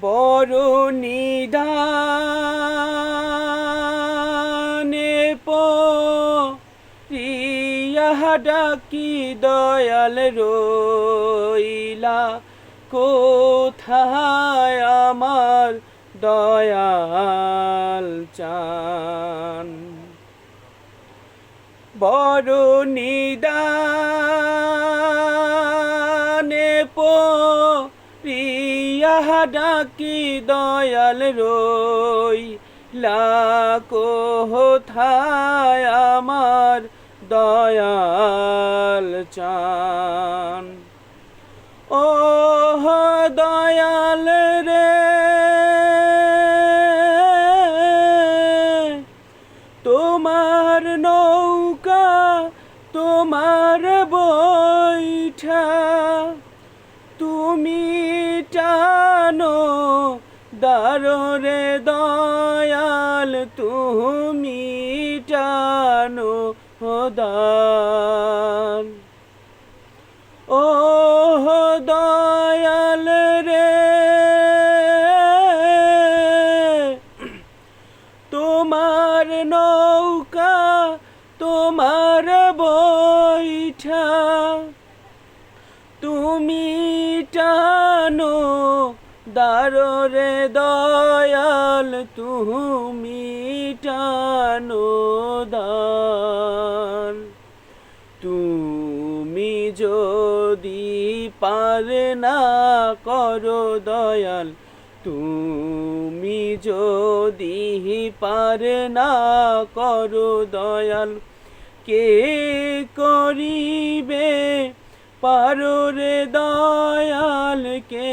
বড় নিদানে পিয়া কি দয়াল রইলা। কোথায় আমার দয়াল চান? বড় নিদানে পিয়া ডাকি দয়াল রই লাকো কোথায় আমার দয়াল চান। ও দয়াল দাররে দয়াল তুমি টানো দান ও দয়াল। রে, তোমার নৌকা, তোমার বৈঠা, তুমি টানো দারো রে দয়াল তুমি টানো দান। তুমি যদি পারে না করো দয়াল, তুমি যদি পারে না করো দয়াল, কে করিবে পারো রে দয়াল, কে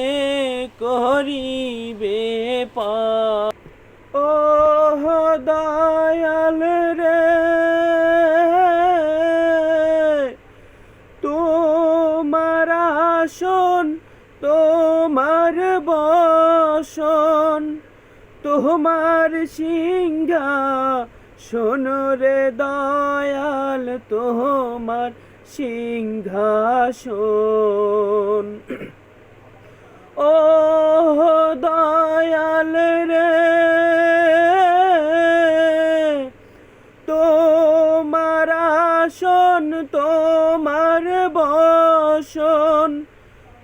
করিবে পা দয়াল রে। তোমার আসন তোমার বসন তোমার সিংহা রে দয়াল তোমার সিংহাসন। ও দয়াল তোমার বসন,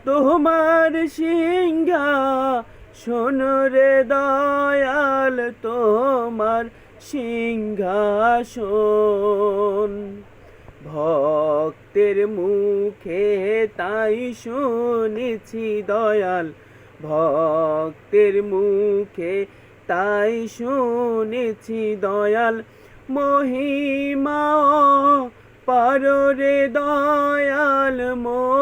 তোমার সিংহা রে দয়াল, তোমার সিংহাসন ভক্তের মুখে তাই শুনেছি দয়াল, ভক্তের মুখে তাই শুনেছি দয়াল মহিমা পাররে দয়াল মহিমা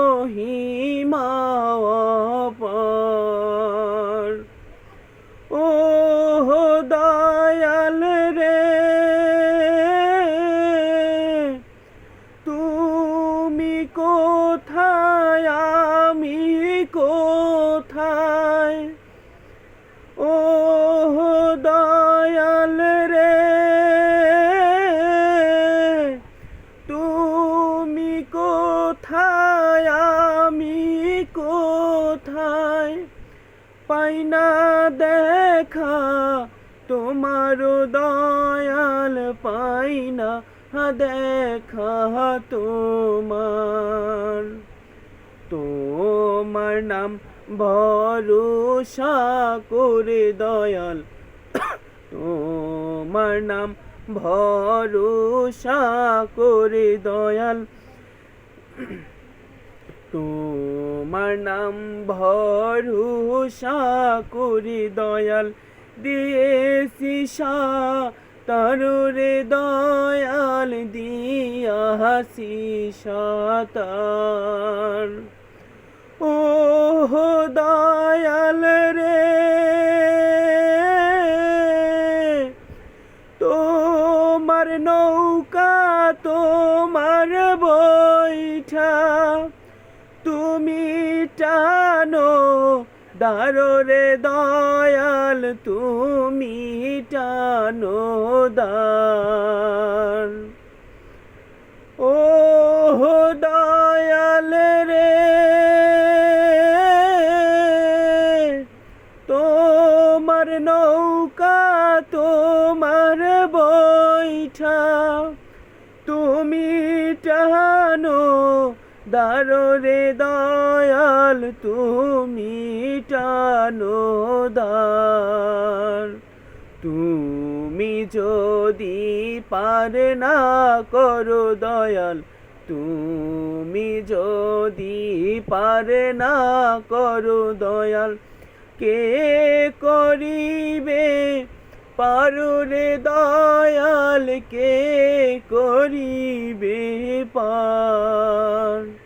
কোথায়? পাই না দেখা, তোমার দয়াল পাই না দেখা তোমার। তোমার নাম ভরসা করে দয়াল। তোমার নাম ভরসা করে দয়াল। তোমার নাম ভরসা করে দয়াল, দিয়েছি তরুরে দয়াল দিয়া হাসি ও দয়াল রে, তোমার নৌকা তোমার বৈঠা তুমি টানো, দাররে দয়াল, তুমি টানো দার ও দয়াল রে, তোমার নৌকা, তোমার বৈঠা, তুমি টানো দারো রে দয়াল, তুমি টানো দার। তুমি যদি পারে না করো দয়াল, তুমি যদি পারে না করো দয়াল, কে করিবে পারুরে দয়াল কে করিবে পার।